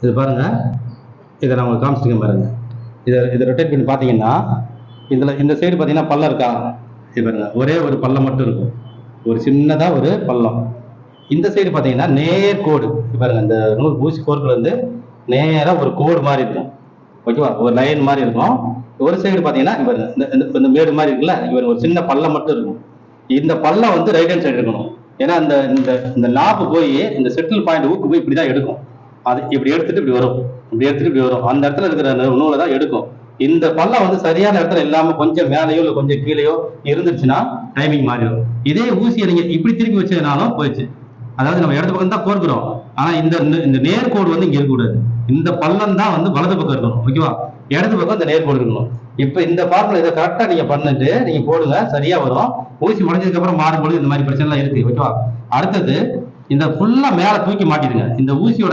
இது பாருங்க. இதை நான் உங்களுக்கு காமிச்சிருக்கேன் பாருங்கள் இதை இதை ரொட்டேட் பண்ணி பார்த்தீங்கன்னா இதில் இந்த சைடு பார்த்தீங்கன்னா பள்ளம் இருக்கா? இது பாருங்க. ஒரே ஒரு பள்ளம் மட்டும் இருக்கும். ஒரு சின்னதாக ஒரு பள்ளம். இந்த சைடு பார்த்தீங்கன்னா நேர் கோடு. பாருங்கள் இந்த நூல் பூசி கோர்க்குல வந்து நேராக ஒரு கோடு மாதிரி இருக்கும். ஓகேவா? ஒரு லைன் மாதிரி இருக்கும். ஒரு சைடு பார்த்தீங்கன்னா இவர் இந்த இந்த- இந்த மேடு மாதிரி இருக்குல்ல? இவர் ஒரு சின்ன பள்ளம் மட்டும் இருக்கும். இந்த பள்ளம் வந்து ரைட் ஹேண்ட் சைடு இருக்கணும். ஏன்னா இந்த இந்த இந்த லாப்பு போய் இந்த செட்டில் பாயிண்ட் ஊக்கு போய் இப்படி தான் எடுக்கும். அது இப்படி எடுத்துட்டு இப்படி வரும். இப்படி எடுத்துட்டு இப்படி வரும். அந்த இடத்துல இருக்கிற நூலை தான் எடுக்கும். இந்த பள்ளம் வந்து சரியான இடத்துல இல்லாம கொஞ்சம் மேலேயோ இல்லை கொஞ்சம் கீழேயோ இருந்துச்சுன்னா டைமிங் மாறிடும். இதே ஊசியை நீங்க இப்படி திருப்பி வச்சதுனாலும் போயிடுச்சு. அதாவது நம்ம இடது பக்கம் தான் கோர்க்கிறோம். ஆனா இந்த இந்த- இந்த நேர்கோடு வந்து இங்க இருக்கக்கூடாது. இந்த பள்ளம் தான் வந்து வலது பக்கம் இருக்கணும். ஓகேவா? இடது பக்கம் இந்த நேர்கோடு இருக்கணும். இப்ப இந்த பார்க்கல இதை கரெக்டா நீங்க பண்ணிட்டு நீங்க போடுங்க. சரியா வரும். ஊசி முடிஞ்சதுக்கு அப்புறம் மாறும்பொழுது இந்த மாதிரி பிரச்சனை எல்லாம் இருக்கு. ஓகேவா? அடுத்தது இந்த ஃபுல்லா மேல தூக்கி மாட்டிடுங்க. இந்த ஊசியோட